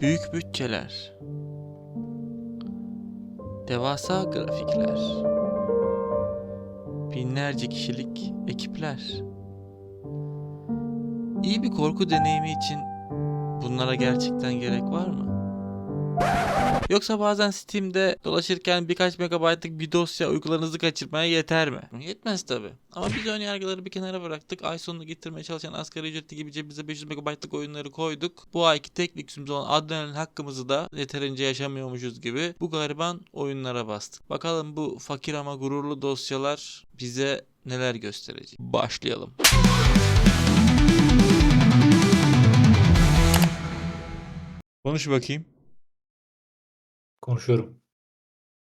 Büyük bütçeler. Devasa grafikler. Binlerce kişilik ekipler. İyi bir korku deneyimi için bunlara gerçekten gerek var mı? Yoksa bazen Steam'de dolaşırken birkaç megabaytlık bir dosya uykularınızı kaçırmaya yeter mi? Yetmez tabi. Ama biz ön yargıları bir kenara bıraktık. Ay sonunu getirmeye çalışan asgari ücretli gibi cebimize 500 megabaytlık oyunları koyduk. Bu ayki tek lüksümüz olan adrenalin hakkımızı da yeterince yaşamıyormuşuz gibi bu gariban oyunlara bastık. Bakalım bu fakir ama gururlu dosyalar bize neler gösterecek. Başlayalım. Konuş bakayım. Konuşuyorum.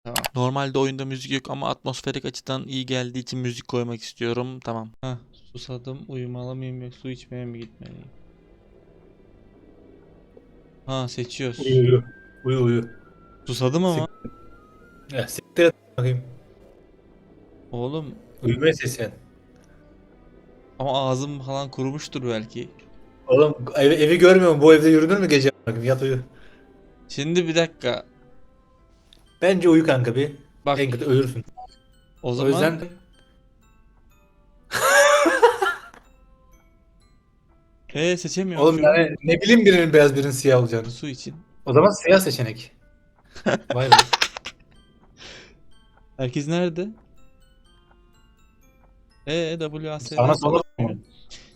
Tamam. Normalde oyunda müzik yok ama atmosferik açıdan iyi geldiği için müzik koymak istiyorum. Tamam. Heh, susadım. Uyumalı mıyım yok su içmeye mi gitmeliyim? Ha seçiyoruz. Uyu uyu. Uyu uyu. Susadım ama. Ya siktir et bakayım. Oğlum Uyumaya seslen. ama ağzım falan kurumuştur belki. Oğlum evi, evi görmüyor musun? Bu evde yürünür mü gece? Bakayım yat uyu. Şimdi bir dakika. Bence uyu kanka bir. Bak En kötü ölürsün. o O zaman yüzden Ee, seçemiyorum. oğlum yani ne bileyim birinin beyaz birinin siyah olacağını. Su için. O zaman siyah seçenek. Vay be. Herkes nerede? Ee WASD. Sana sola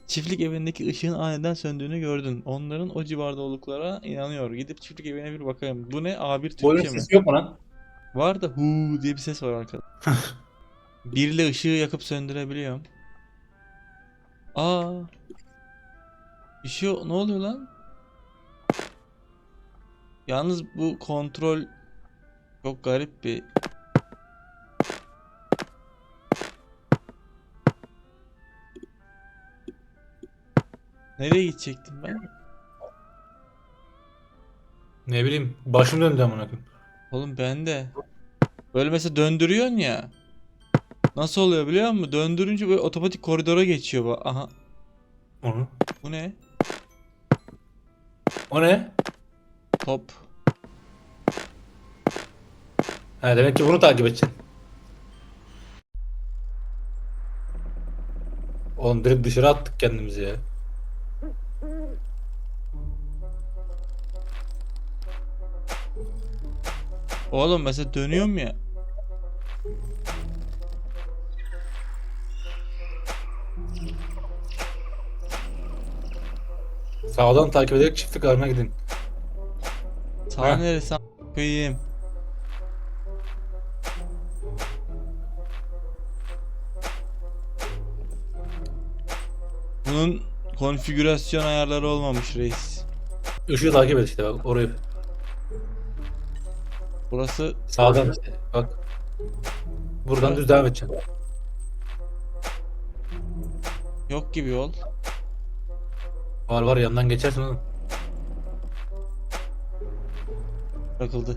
Çiftlik evindeki ışığın aniden söndüğünü gördün. Onların o civarda olduklara inanıyor. Gidip çiftlik evine bir bakayım. Bu ne? A1 Bu oyunun Türkçe mi? sesi yok mu lan? Var da hu diye bir ses var arkada. Birle ışığı yakıp söndürebiliyorum. Aa. Bir şey ne oluyor lan? Yalnız bu kontrol çok garip bir Nereye gidecektim ben? Ne bileyim başım döndü amına koyayım. Oğlum ben de. Böyle mesela döndürüyorsun ya. Nasıl oluyor biliyor musun? Döndürünce böyle otomatik koridora geçiyor bu. Aha. Onu. Bu ne? O ne? Top. Ha demek ki bunu takip edeceksin. Oğlum direkt dışarı attık kendimizi ya. Oğlum mesela dönüyorum ya. Sağdan takip ederek çiftlik arına gidin. Sağ Ha. neresi a- koyayım? Bunun konfigürasyon ayarları olmamış reis. Işığı takip et işte bak orayı. Burası Sağdan işte bak. Buradan düz devam edeceksin. yok gibi yol. Var var yandan geçersin oğlum. Bırakıldı.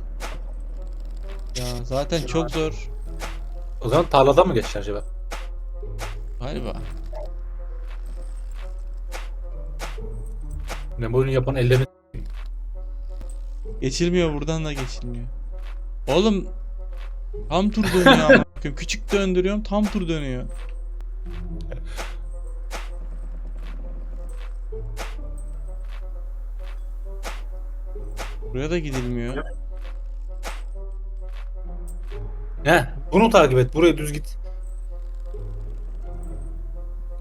Ya zaten çok zor. O zaman tarladan mı geçeceksin acaba? Galiba. Ne bu oyunu yapan ellerini Geçilmiyor buradan da geçilmiyor. Oğlum tam tur dönüyor koyayım. Küçük döndürüyorum tam tur dönüyor. Buraya da gidilmiyor. He, bunu takip et. Buraya düz git.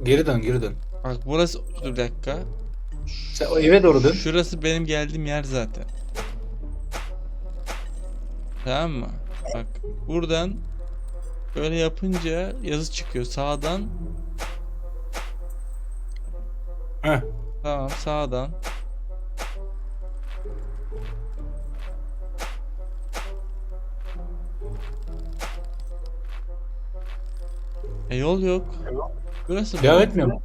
Geri dön, geri dön. Bak burası dur bir dakika. Sen o eve doğru dön. Şurası benim geldiğim yer zaten. Tamam mı? Bak buradan böyle yapınca yazı çıkıyor sağdan. Heh. Tamam sağdan. E yol yok. Burası? Devam etmiyor mu?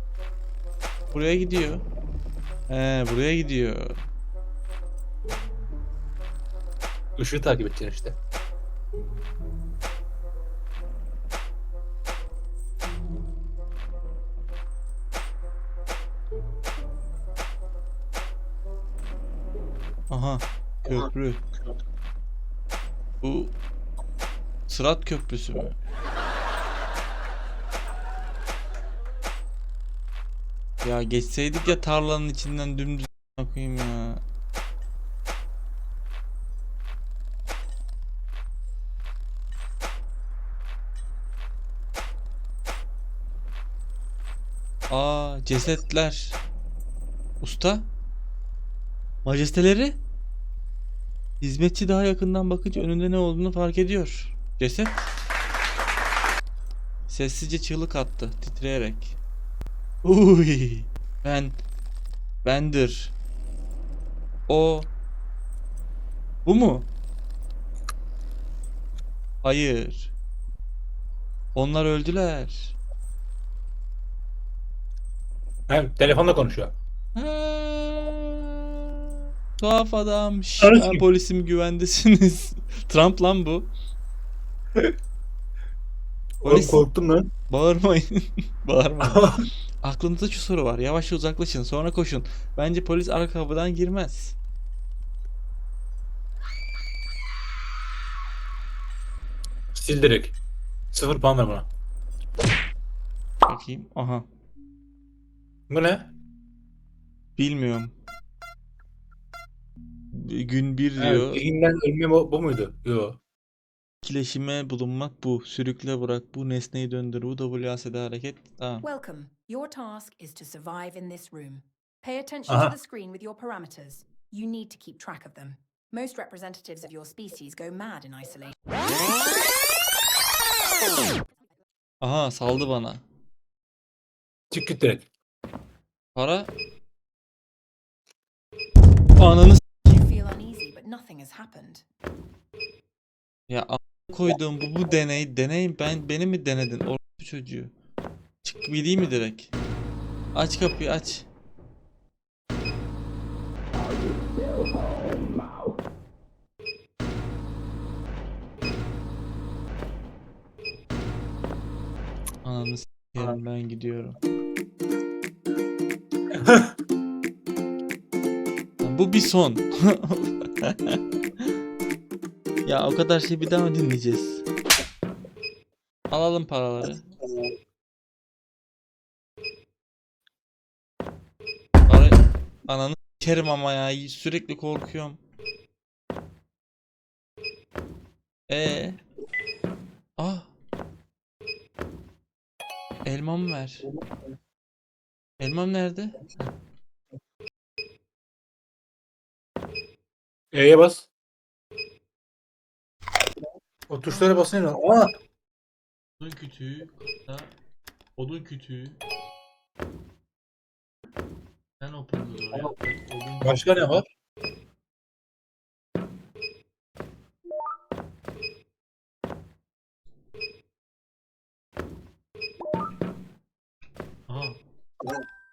Buraya gidiyor. He buraya gidiyor. Işığı takip edeceksin işte. Aha köprü. Bu Sırat Köprüsü mü? Ya geçseydik ya tarlanın içinden dümdüz koyayım ya. Aa cesetler. Usta? Majesteleri? Hizmetçi daha yakından bakınca önünde ne olduğunu fark ediyor. Ceset? Sessizce çığlık attı titreyerek. Uy, ben bendir. O bu mu? Hayır. Onlar öldüler. Hem telefonla konuşuyor. Ha, Tuhaf adam. Şş, Arası ben kim? polisim güvendesiniz. Trump lan bu. Oğlum Polis korktum lan. bağırmayın. bağırmayın. Aklınızda şu soru var. Yavaşça uzaklaşın sonra koşun. Bence polis arka kapıdan girmez. Sil direkt. Sıfır puan ver bana. Bakayım. Aha. Bu ne? Bilmiyorum. Gün bir Evet, diyor. zihinden ölme bu, bu muydu? Yo. Etkileşime bulunmak bu. Sürükle bırak bu. Nesneyi döndür bu. WASD hareket. Tamam. Welcome. Your task is to survive in this room. Pay attention Aha. to the screen with your parameters. You need to keep track of them. Most representatives of your species go mad in isolation. Aha saldı bana. Çık git direkt. Para. Ananı s- You feel uneasy, but nothing has happened. ya koyduğum bu bu deney deney ben beni mi denedin o çocuğu. Çık gideyim mi direkt? Aç kapıyı aç. Ananı s**erim ben gidiyorum. Bu bir son. ya o kadar şey bir daha mı dinleyeceğiz? Alalım paraları. Para... Ananı kerim ama ya sürekli korkuyorum. E Ah. Elmamı ver. Elmam nerede? E'ye bas. O tuşlara basın. Aa! Odun kütüğü, odun kütüğü. Sen. Odun Başka ne var?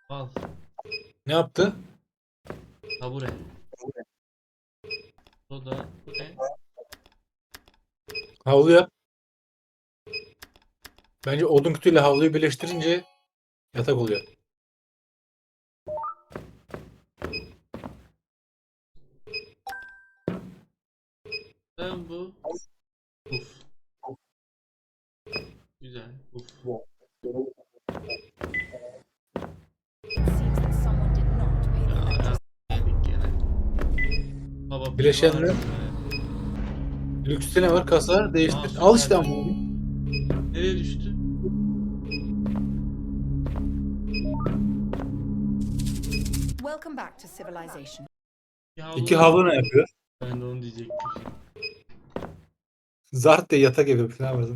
Al. Ne yaptı? Tabure. O da bu ne? Havlu yap. Bence odun kütüğüyle havluyu birleştirince yatak oluyor. Bileşenler. var. Lükste ne var? Kasa değiştir. Aa, Al işte ama. Nereye düştü? Welcome back to civilization. İki havlu ne yapıyor? Ben de onu diyecektim. Zart diye yatak yapıyor falan var.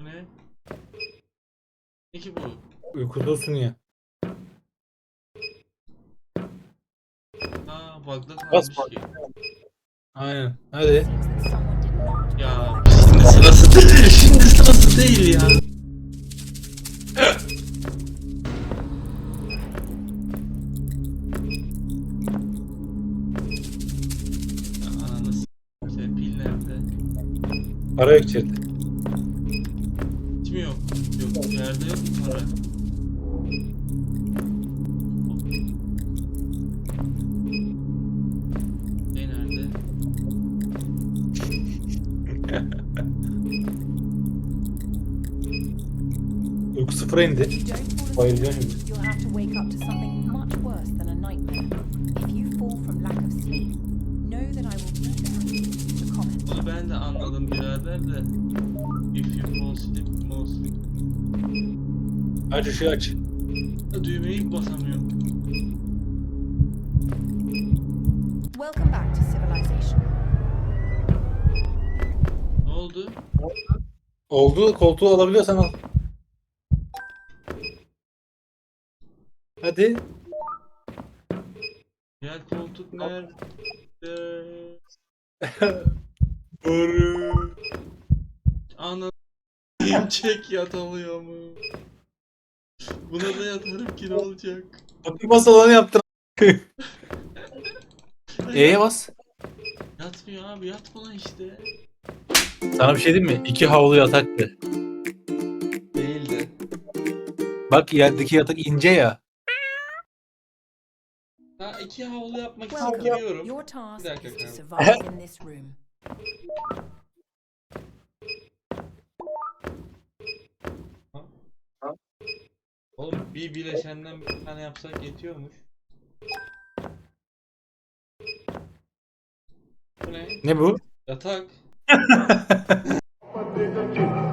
Ne? Ne ki bu? Uykudusun ya. Bug'da Bas kalmış ki. Aynen. Hadi. Ya şimdi sırası değil. Şimdi sırası değil ya. Ya Ananı s***. Senin pil nerede? Para yok içeride. Be there to comment. Bunu ben de anladım birader de. If you fall asleep, sleep. Aç ışığı aç. Düğmeyi basamıyorum. Welcome back to civilization. Ne oldu? Oldu koltuğu alabiliyorsan al. Hadi. Gel koltuk nerede? Doğru. Ana çek yatamıyor mu? Buna da yatarım ki ne olacak? Bakın masa olanı yaptın. E'ye bas. Yatmıyor abi yat buna işte. Sana bir şey diyeyim mi? İki havlu yataktı. Değildi. Bak yerdeki yatak ince ya. İki havlu yapmak Welcome. istiyorum. Your task Bir dakika is to efendim. survive in this room. Oğlum bir bileşenden bir tane yapsak yetiyormuş. Bu ne? Ne bu? Yatak.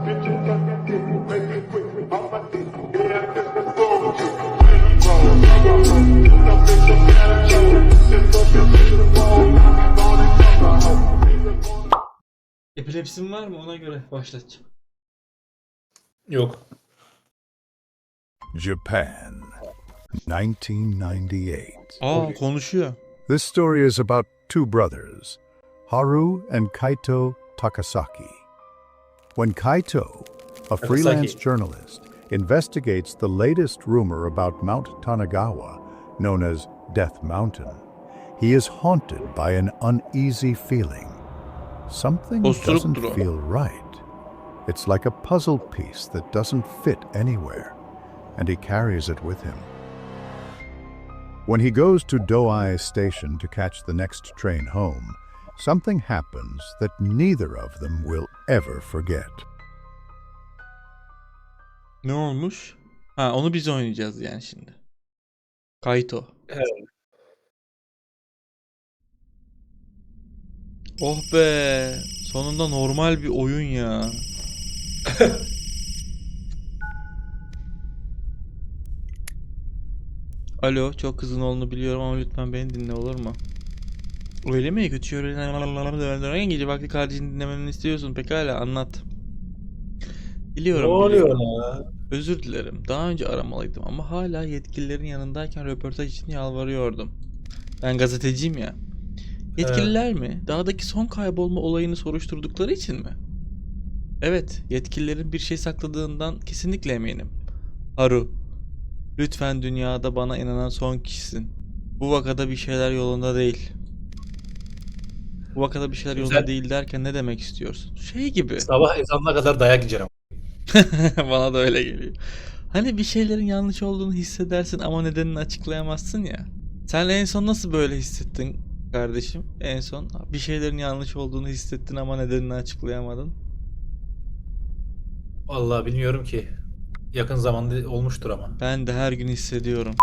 Epilepsim var mı ona göre başlatacağım. Yok. Japan, 1998. Aa konuşuyor. This story is about two brothers, Haru and Kaito Takasaki. When Kaito, a freelance journalist, investigates the latest rumor about Mount Tanagawa, known as Death Mountain, he is haunted by an uneasy feeling. Something Osuruktur doesn't feel right. It's like a puzzle piece that doesn't fit anywhere, and he carries it with him. When he goes to Doai Station to catch the next train home, something happens that neither of them will ever forget. Ne olmuş? Ha onu biz oynayacağız yani şimdi. Kaito. Evet. Oh be. Sonunda normal bir oyun ya. Alo, çok kızın olduğunu biliyorum ama lütfen beni dinle olur mu? Öyle mi? Kötü öyle gece vakti kardeşini dinlemeni istiyorsun. Pekala anlat. Ne Biliyorum. oluyor biliyorum. ya? Özür dilerim. Daha önce aramalıydım ama hala yetkililerin yanındayken röportaj için yalvarıyordum. Ben gazeteciyim ya. Yetkililer mi? Dağdaki son kaybolma olayını soruşturdukları için mi? Evet, yetkililerin bir şey sakladığından kesinlikle eminim. Haru, lütfen dünyada bana inanan son kişisin. Bu vakada bir şeyler yolunda değil. Bu vakada bir şeyler yolunda Güzel. değil derken ne demek istiyorsun? Şey gibi. Sabah ezanına kadar dayak yiyeceğim. Bana da öyle geliyor. Hani bir şeylerin yanlış olduğunu hissedersin ama nedenini açıklayamazsın ya. Sen en son nasıl böyle hissettin kardeşim? En son bir şeylerin yanlış olduğunu hissettin ama nedenini açıklayamadın. Vallahi bilmiyorum ki. Yakın zamanda olmuştur ama. Ben de her gün hissediyorum.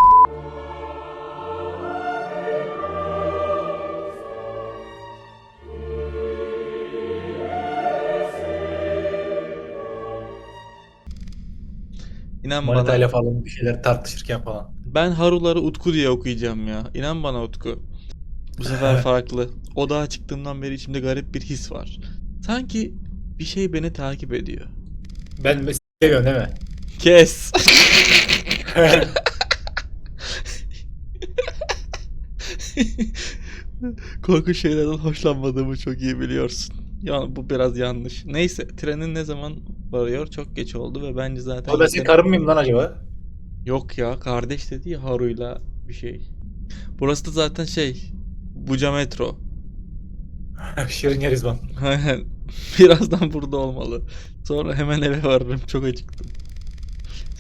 İnan bana. Manitayla falan bir şeyler tartışırken falan. Ben Haruları Utku diye okuyacağım ya. İnan bana Utku. Bu sefer farklı. Odağa çıktığımdan beri içimde garip bir his var. Sanki bir şey beni takip ediyor. Ben seviyorum değil mi? Kes. Korku şeylerden hoşlanmadığımı çok iyi biliyorsun. Ya bu biraz yanlış. Neyse trenin ne zaman varıyor? Çok geç oldu ve bence zaten Oğlum ben senin karın mıyım lan acaba? Yok ya kardeş dedi ya Haru'yla bir şey. Burası da zaten şey Buca Metro. Şirin Yerizban. Aynen. Birazdan burada olmalı. Sonra hemen eve varırım. Çok acıktım.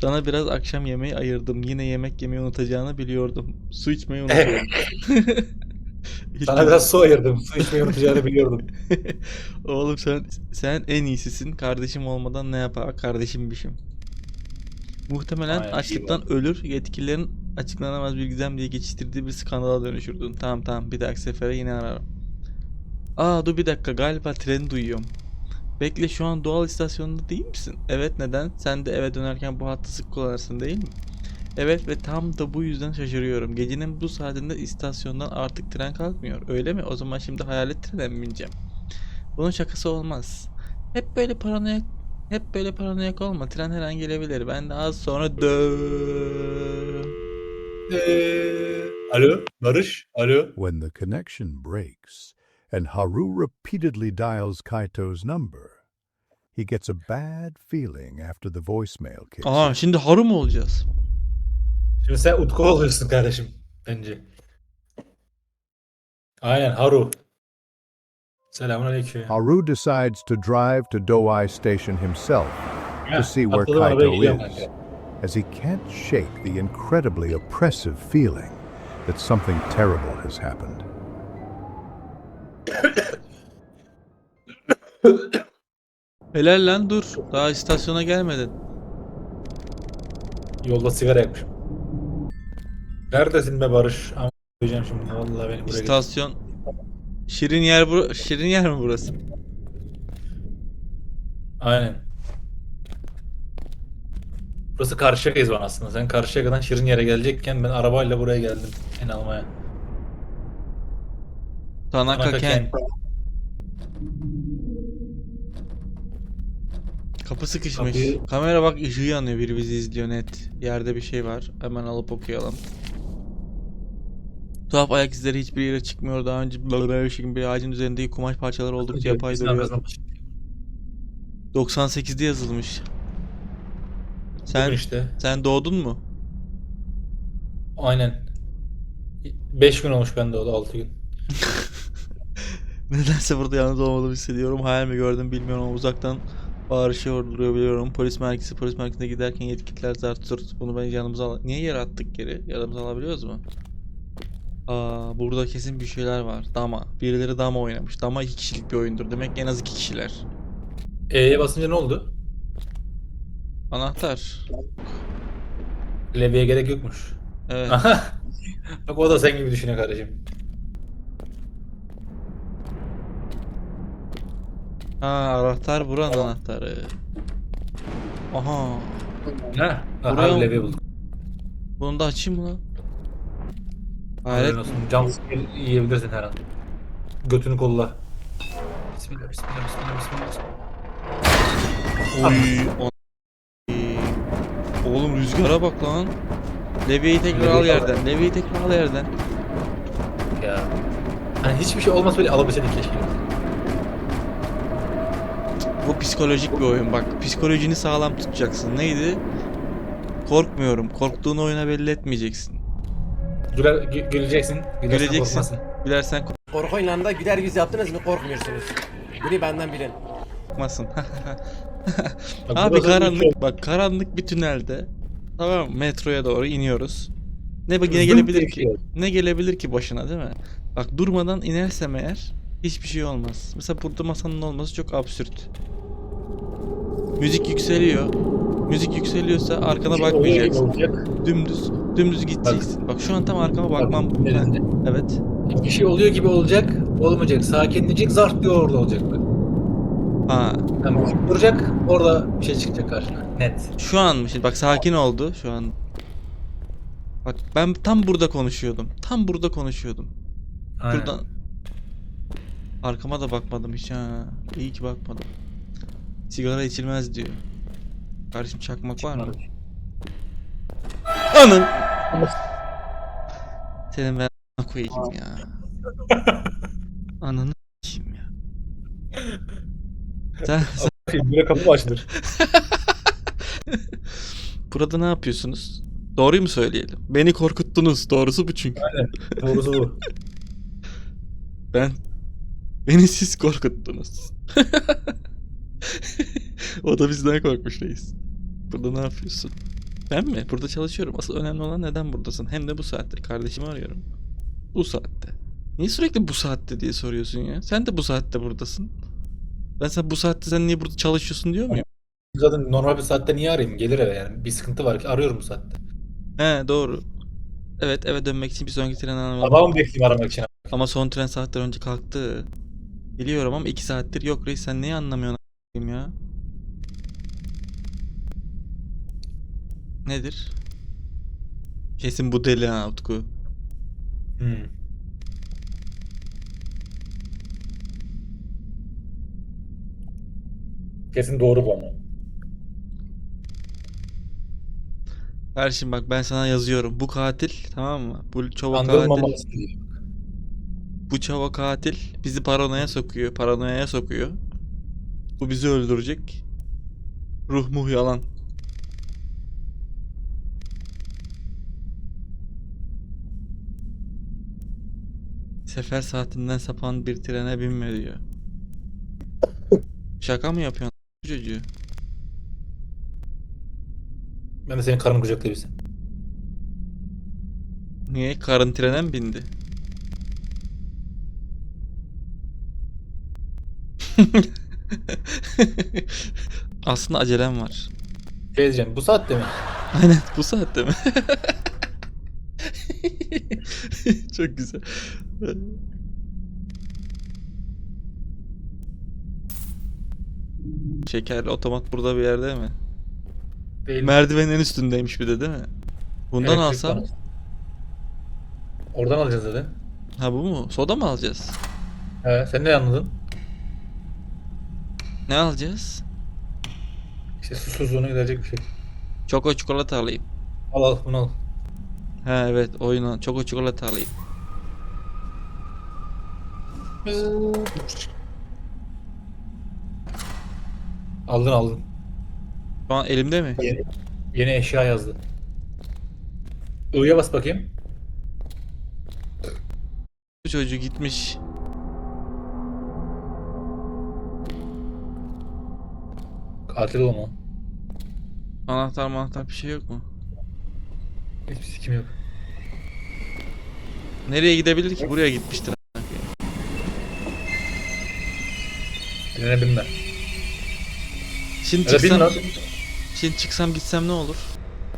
Sana biraz akşam yemeği ayırdım. Yine yemek yemeyi unutacağını biliyordum. Su içmeyi unutuyorum. Sana biraz su ayırdım. Su içmeyi unutacağını biliyordum. Oğlum sen sen en iyisisin. Kardeşim olmadan ne yapar? Kardeşimmişim. Muhtemelen Aynen, açlıktan ölür, yetkililerin açıklanamaz bir gizem diye geçiştirdiği bir skandala dönüşürdün. Tamam tamam bir dahaki sefere yine ararım. Aa dur bir dakika galiba treni duyuyorum. Bekle şu an doğal istasyonunda değil misin? Evet neden? Sen de eve dönerken bu hattı sık kullanırsın değil mi? Evet ve tam da bu yüzden şaşırıyorum. Gecenin bu saatinde istasyondan artık tren kalkmıyor. Öyle mi? O zaman şimdi hayalet trene mi bineceğim? Bunun şakası olmaz. Hep böyle paranoyak hep böyle paranoyak olma. Tren her an gelebilir. Ben de az sonra dö. Alo Barış. Alo. When the connection breaks and Haru repeatedly dials Kaito's number, he gets a bad feeling after the voicemail kicks Aa in. şimdi haru mu olacağız? Şimdi sen Utku oluyorsun kardeşim. Bence. Aynen Haru. Selamun aleyküm. Haru decides to drive to Douai Station himself to see where Kaito is, as he can't shake the incredibly oppressive feeling that something terrible has happened. Helal lan dur. Daha istasyona gelmedin. Yolda sigara yakmışım. Neredesin be Barış? Ama koyacağım şimdi. Vallahi beni buraya. İstasyon. Şirin yer bura Şirin yer mi burası? Aynen. Burası Karşıyaka'yız bana aslında. Sen Karşıyaka'dan Şirin yere gelecekken ben arabayla buraya geldim. Seni almaya. Tanaka Tanaka Ken. Ken. Kapı sıkışmış. Kapıyı- Kamera bak ışığı yanıyor. Biri bizi izliyor net. Yerde bir şey var. Hemen alıp okuyalım. Tuhaf ayak izleri hiçbir yere çıkmıyor. Daha önce böyle bir şekilde bir ağacın üzerindeki kumaş parçaları oldukça yapay duruyor. arkasından- 98'de yazılmış. Sen Bugün işte. sen doğdun mu? Aynen. 5 gün olmuş bende o da 6 gün. Nedense burada yalnız olmadığımı hissediyorum. Hayal mi gördüm bilmiyorum ama uzaktan bağırışıyor duruyor biliyorum. Polis merkezi polis merkezine giderken yetkililer zart zurt. Bunu ben yanımıza al... Niye yere attık geri? Yanımıza alabiliyoruz mu? Aa burada kesin bir şeyler var. Dama. Birileri dama oynamış. Dama iki kişilik bir oyundur. Demek en az iki kişiler. E'ye basınca ne oldu? Anahtar. Levi'ye gerek yokmuş. Evet. Bak o da sen gibi düşünüyor kardeşim. Ha anahtar buranın anahtarı. Aha. Ha? Buraya- Aha Levi bulduk. Bunu da açayım mı lan? Hayret. Hayret. olsun. Cam yiyebilirsin her an. Götünü kolla. Bismillah bismillah bismillah bismillah. Oy. o- Oğlum rüzgara bak lan. Levi'yi tekrar al yerden. Levi'yi tekrar al yerden. Ya. Hani hiçbir şey olmasa böyle alabilseydik keşke. Bu psikolojik bir oyun bak. Psikolojini sağlam tutacaksın. Neydi? Korkmuyorum. Korktuğunu oyuna belli etmeyeceksin. Güler, gü- güleceksin. Gülersen Güleceksin. korkmazsın. Gülersen Korku oyunlarında güler yüz yaptınız mı korkmuyorsunuz. Bunu benden bilin. korkmasın. Bak, Abi burası karanlık bak karanlık bir tünelde. Tamam metroya doğru iniyoruz. Ne ne Zım gelebilir ki? Ne gelebilir ki başına değil mi? Bak durmadan inersem eğer hiçbir şey olmaz. Mesela burada masanın olması çok absürt. Müzik yükseliyor. Müzik yükseliyorsa arkana şey bakmayacaksın. Dümdüz dümdüz gideceksin. Bak şu an tam arkama bakmam. Bak? Heh, evet. Bir şey oluyor gibi olacak. Olmayacak. Sakinleyecek. Zart diyor orada olacak. Bak. Ha. Yani müzik duracak. Orada bir şey çıkacak karşına. Net. Şu an mı? Şimdi bak sakin oldu şu an. Bak ben tam burada konuşuyordum. Tam burada konuşuyordum. Aynen. Buradan arkama da bakmadım hiç ha. İyi ki bakmadım. Sigara içilmez diyor. Kardeşim çakmak var mı? Anın. Senin ben koyayım ya. Ananı s**eyim ya. Sen, sen Böyle kapı açılır? burada ne yapıyorsunuz? Doğruyu mu söyleyelim? Beni korkuttunuz. Doğrusu bu çünkü. Doğrusu bu. Ben beni siz korkuttunuz. o da bizden korkmuş reis. Burada ne yapıyorsun? Ben mi? Burada çalışıyorum. Asıl önemli olan neden buradasın? Hem de bu saatte. Kardeşimi arıyorum. Bu saatte. Niye sürekli bu saatte diye soruyorsun ya? Sen de bu saatte buradasın. Ben sen bu saatte sen niye burada çalışıyorsun diyor muyum? Zaten normal bir saatte niye arayayım? Gelir eve yani. Bir sıkıntı var ki arıyorum bu saatte. He doğru. Evet eve dönmek için bir sonraki treni almalıyım. Sabah mı bekleyeyim aramak için? Ama son tren saatler önce kalktı. Biliyorum ama 2 saattir yok reis sen neyi anlamıyorsun a**ayım ya? Nedir? Kesin bu deli ha Utku. Hmm. Kesin doğru bu ama. Kardeşim bak ben sana yazıyorum. Bu katil tamam mı? Bu çova katil. Bu çava katil bizi paranoya sokuyor. Paranoyaya sokuyor. Bu bizi öldürecek. Ruh muh yalan. Sefer saatinden sapan bir trene binme diyor. Şaka mı yapıyorsun çocuğu? Ben de senin karını kucaklayabilsem. Niye? Karın trene mi bindi? Aslında acelem var. Şey diyeceğim bu saatte mi? Aynen bu saatte mi? Çok güzel. Şekerli otomat burada bir yerde mi? Değil. Merdivenin en üstündeymiş bir de değil mi? Bundan Elektrik alsam. panosu. Oradan alacağız zaten. Ha bu mu? Soda mı alacağız? He, sen ne anladın? Ne alacağız? İşte susuzluğunu giderecek bir şey. Çoko çikolata alayım. Al al bunu al. Ha evet oyuna çoko çikolata alayım. Aldın aldın. Şu an elimde mi? Yeni, yeni eşya yazdı. I'ya bas bakayım. Bu çocuğu gitmiş. Katil o. Anahtar manahtar bir şey yok mu? Hiçbir sikim yok. Nereye gidebilir ki? Buraya gitmiştir. Trene binme. Şimdi bin çıksam, lan. şimdi çıksam gitsem ne olur?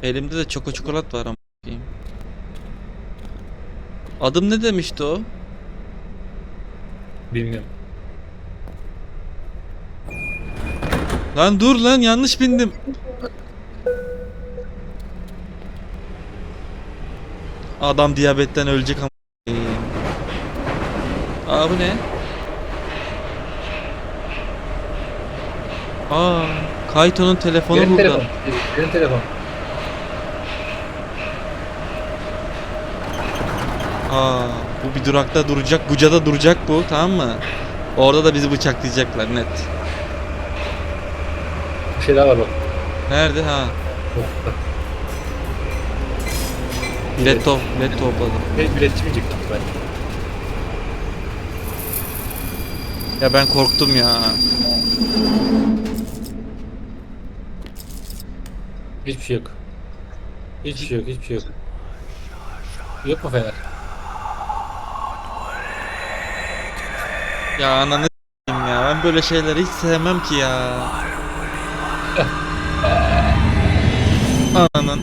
Elimde de çoko çikolat var ama. Adım ne demişti o? Bilmiyorum. Lan dur lan yanlış bindim. Adam diyabetten ölecek ama. Aa bu ne? Aa, Kaito'nun telefonu Benim burada. telefon. Benim telefon. Aa, bu bir durakta duracak, Buca'da duracak bu, tamam mı? Orada da bizi bıçaklayacaklar net. Bir şey daha var bak. Nerede ha? Bilet top, bilet topladım. Bilet, bilet çıkmayacak ben. Ya ben korktum ya. Hiçbir şey yok. Hiçbir şey yok, hiçbir şey yok. Yok mu Fener? Ya ananı s**eyim ya. Ben böyle şeyleri hiç sevmem ki ya. Ananın.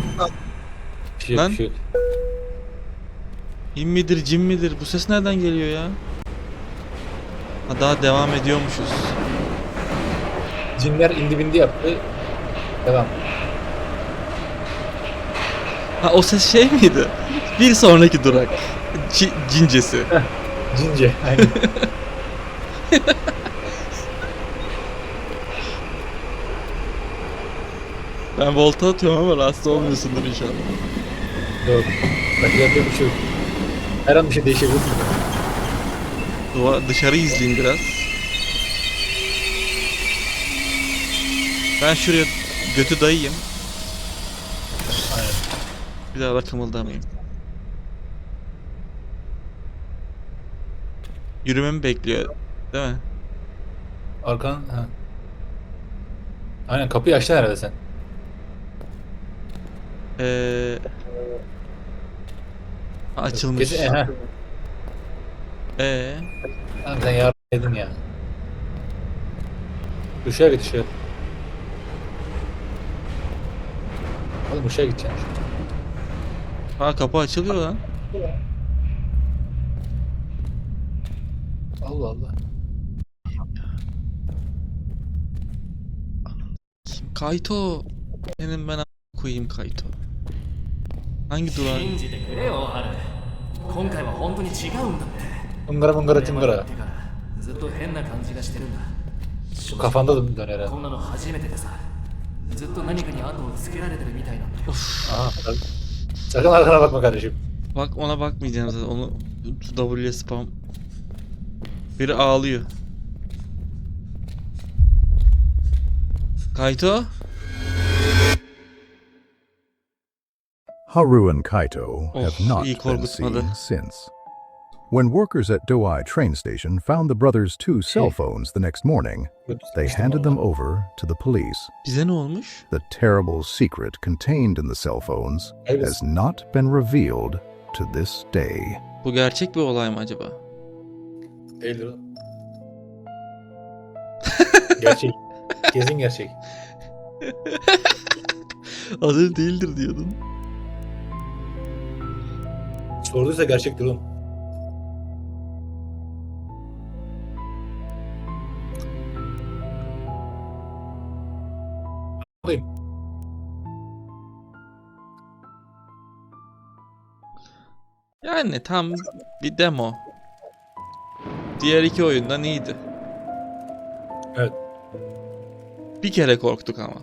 Bir şey yok, Lan. bir şey yok. İn midir cin midir? Bu ses nereden geliyor ya? Ha daha devam ediyormuşuz. Cinler indi bindi yaptı. Devam. Ha o ses şey miydi? Bir sonraki durak. Çi- cincesi. Cince. Aynen. Ben volta atıyorum ama rahatsız olmuyorsundur inşallah. Yok. Bak yapacak bir şey yok. Her an bir şey değişebilir. Duva dışarı izleyeyim biraz. Ben şuraya götü dayayım. Bir daha da kımıldamayayım. Yürümemi bekliyor. Değil mi? Arkan. Ha. Aynen kapıyı açtın herhalde sen. Ee... Açılmış. Kesin, e, ha. Ee, Tamam sen yardım ya. Dışarı git dışarı. Oğlum ışığa gideceksin. Ha kapı açılıyor lan. Allah Allah. Kayto. Benim ben koyayım Kayto. Hangi duvar? Bıngıra bıngıra tıngıra. Kafanda da döner herhalde. Of. Aa, Sakın arkana bakma kardeşim. Bak ona bakmayacağım zaten. Onu W'ye spam. Biri ağlıyor. Kayto? Haru and Kaito have not iyi been korkutmadı. seen since. When workers at Douai train station found the brothers' two cell Hey. phones the next morning, they handed them over to the police. Bize ne olmuş? The terrible secret contained in the cell phones Evet. has not been revealed to this day. Bu gerçek bir olay mı acaba? Değildir oğlum. gerçek. Kesin gerçek. Adı değildir diyordun. Sorduysa gerçektir oğlum. Yani tam bir demo. Diğer iki oyundan iyiydi. Evet. Bir kere korktuk ama.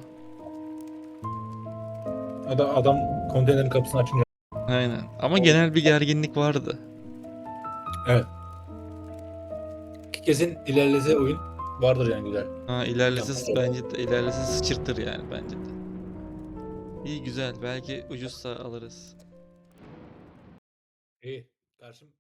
Adam, adam konteynerin kapısını açınca. Aynen. Ama genel bir gerginlik vardı. Evet. Kesin ilerlese oyun vardır yani güzel. Ha ilerlese Tamam. bence de ilerlese sıçırtır yani bence de. İyi güzel. Belki ucuzsa alırız. İyi. Karşım